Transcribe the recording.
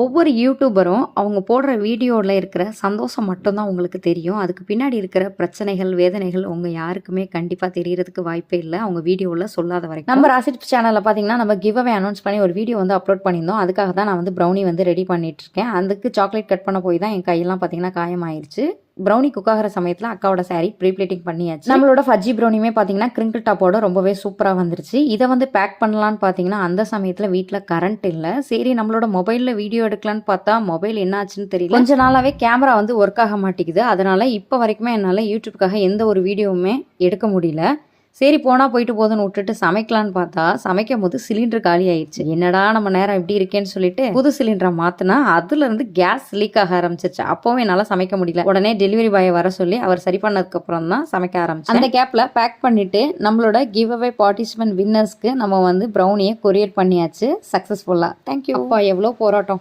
ஒவ்வொரு யூடியூபரும் அவங்க போடுற வீடியோவில் இருக்கிற சந்தோஷம் மட்டும்தான் உங்களுக்கு தெரியும். அதுக்கு பின்னாடி இருக்கிற பிரச்சனைகள் வேதனைகள் உங்க யாருக்குமே கண்டிப்பாக தெரியறதுக்கு வாய்ப்பே இல்லை. அவங்க வீடியோவில் சொல்லாத வரைக்கும். நம்ம ராசிட் சேனலில் பார்த்தீங்கன்னா நம்ம கிவ் அவே அனௌன்ஸ் பண்ணி ஒரு வீடியோ வந்து அப்லோட் பண்ணியிருந்தோம். அதுக்காக தான் நான் வந்து ப்ரௌனி வந்து ரெடி பண்ணிட்டு இருக்கேன். அதுக்கு சாக்லேட் கட் பண்ண போய் தான் என் கையெல்லாம் பார்த்தீங்கன்னா காயமாயிருச்சு. ப்ரௌனி குக் ஆகிற சமயத்தில் அக்காவோட சாரீ ப்ரீ பிளேட்டிங் பண்ணியாச்சு. நம்மளோட ஃபஜ்ஜி ப்ரௌனியுமே பார்த்தீங்கன்னா கிரிங்கிள் டாப்போட ரொம்பவே சூப்பராக வந்துருச்சு. இதை வந்து பேக் பண்ணலான்னு பார்த்தீங்கன்னா அந்த சமயத்தில் வீட்டில் கரண்ட் இல்லை. சரி நம்மளோட மொபைலில் வீடியோ எடுக்கலான்னு பார்த்தா மொபைல் என்னாச்சுன்னு தெரியல. கொஞ்ச நாளாகவே கேமரா வந்து ஒர்க் ஆக மாட்டேங்குது. அதனால் இப்போ வரைக்குமே என்னால் யூடியூப்காக எந்த ஒரு வீடியோவுமே எடுக்க முடியல. சரி போனால் போயிட்டு போதுன்னு விட்டுட்டு சமைக்கலான்னு பார்த்தா சமைக்கும் போது சிலிண்டர் காலி ஆயிடுச்சு. என்னடா நம்ம நேரம் இப்படி இருக்கேன்னு சொல்லிட்டு புது சிலிண்டரை மாத்தினா அதுல இருந்து கேஸ் லீக் ஆக ஆரம்பிச்சிருச்சு. அப்பவும் என்னால் சமைக்க முடியல. உடனே டெலிவரி பாய் வர சொல்லி அவர் சரி பண்ணதுக்கு அப்புறம் தான் சமைக்க ஆரம்பிச்சு அந்த கேப்ல பேக் பண்ணிட்டு நம்மளோட கிவ் அவே பார்ட்டிசிபென்ட் வின்னர்ஸ்க்கு நம்ம வந்து ப்ரௌனியை கொரியர் பண்ணியாச்சு சக்ஸஸ்ஃபுல்லாக தேங்க்யூ அப்பா எவ்வளோ போராட்டம்.